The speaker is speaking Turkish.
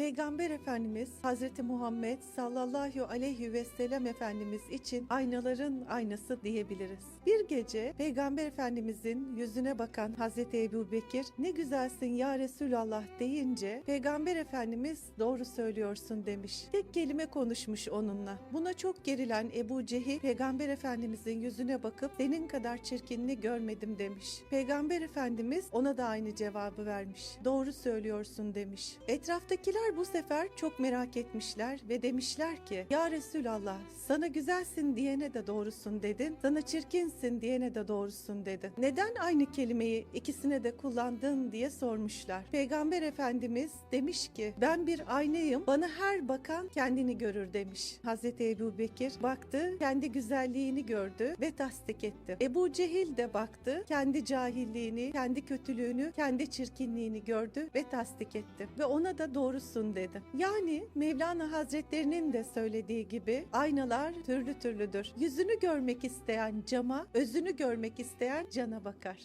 Peygamber Efendimiz Hazreti Muhammed sallallahu aleyhi ve sellem Efendimiz için aynaların aynası diyebiliriz. Bir gece Peygamber Efendimizin yüzüne bakan Hazreti Ebu Bekir ne güzelsin ya Resulallah deyince Peygamber Efendimiz doğru söylüyorsun demiş. Tek kelime konuşmuş onunla. Buna çok gerilen Ebu Cehil Peygamber Efendimizin yüzüne bakıp senin kadar çirkinini görmedim demiş. Peygamber Efendimiz ona da aynı cevabı vermiş. Doğru söylüyorsun demiş. Etraftakiler bu sefer çok merak etmişler ve demişler ki Ya Resulallah sana güzelsin diyene de doğrusun dedin. Sana çirkinsin diyene de doğrusun dedin. Neden aynı kelimeyi ikisine de kullandın diye sormuşlar. Peygamber Efendimiz demiş ki ben bir aynayım bana her bakan kendini görür demiş. Hazreti Ebu Bekir baktı kendi güzelliğini gördü ve tasdik etti. Ebu Cehil de baktı kendi cahilliğini, kendi kötülüğünü, kendi çirkinliğini gördü ve tasdik etti. Ve ona da doğrusun dedi. Yani Mevlana Hazretlerinin de söylediği gibi aynalar türlü türlüdür. Yüzünü görmek isteyen cama, özünü görmek isteyen cana bakar.